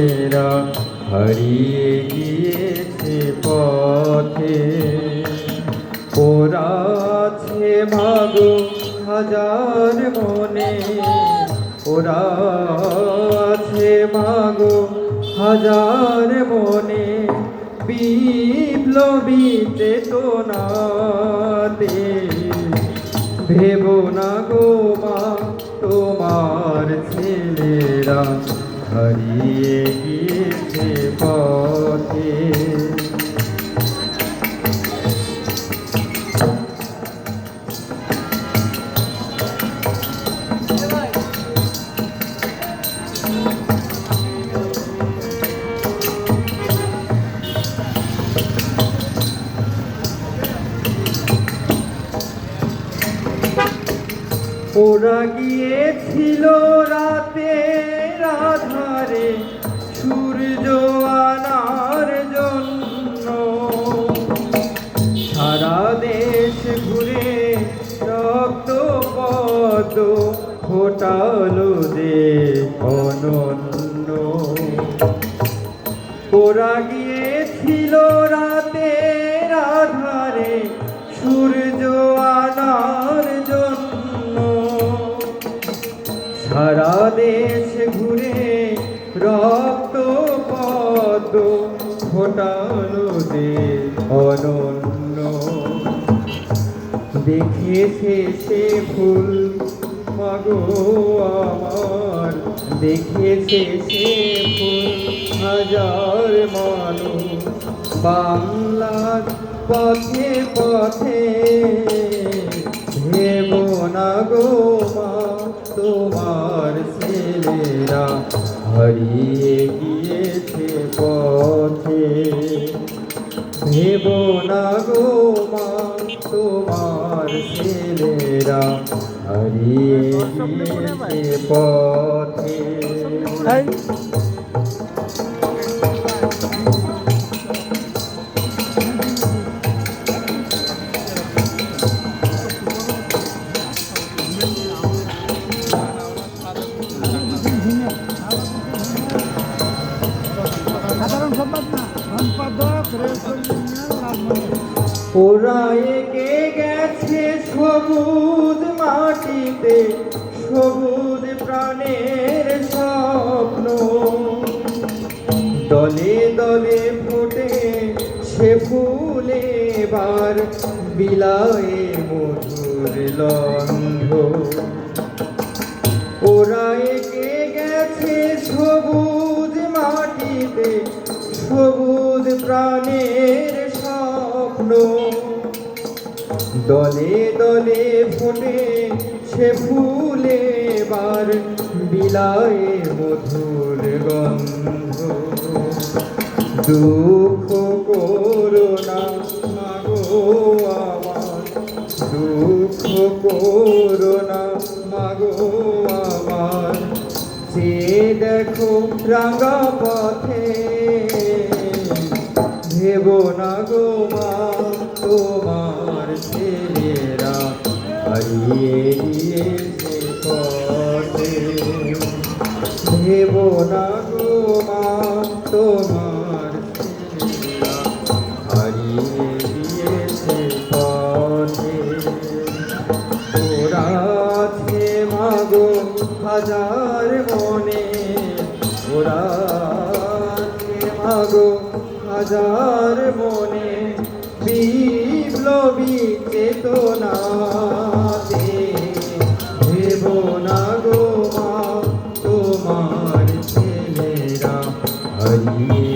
এরা হারিয়ে গিয়েছে পথে। ওরা আছে ভাগো হাজার মনে। ওরা আছে ভাগো হাজার মনে। বিপ্লবী চেতনাতে ভেবো না গো মা, তোমার ছেলেরা। হারিয়ে গিয়েছে পথে। ওরা গিয়েছিল রাতে আধারে সূর্য আনার জন্য। সারা দেশ ঘুরে রক্ত পদ ফোটালো দে অনন্য। ওরা গিয়েছিল রাতে আধারে সূর্য আনার জন্য। সারা দেশ ঘুরে রক্ত পদ ফোটালো দে অনন্য। দেখেছে সে ফুল, মাগো আমার। দেখেছে সে ফুল, হাজার মানুষ। বাংলার পথে পথে। ভেব না গো ছেলেরা হারিয়ে গিয়েছে পথে। ভেব না গো মা তোমার ছেলেরা হারিয়ে গিয়েছে পথে। সম্পাদক রেশন ইউনিয়ন লালমনিরহাট। ওরা একে গেছে সবুজ মাটিতে, সবুজ প্রাণের স্বপ্ন দলে দলে ফুটে সে ফুলে বার বিলায়ে মধুর লন্ধ ওরা একে গেছে সবুজ মাটিতে, সবুজ প্রাণের স্বপ্ন। দলে দলে ফোটে সে ফুলে বার বিলায়ে মধুর গন্ধ। দুঃখ করোনা মাগো আমার, দুঃখ করোনা মাগো আমার। সে দেখো রাঙা পথে ভেব না গো মা, তোমার ছেলেরা হারিয়ে গিয়েছে পথে। ভেব না গো মা, তোমার ছেলেরা হারিয়ে গিয়েছে পথে। ওরা মাগো হাজার মনে, ওরা হাজার মনে বিপ্লবী চেতনা ভেব না গো তোমার ছেলেরা হারিয়ে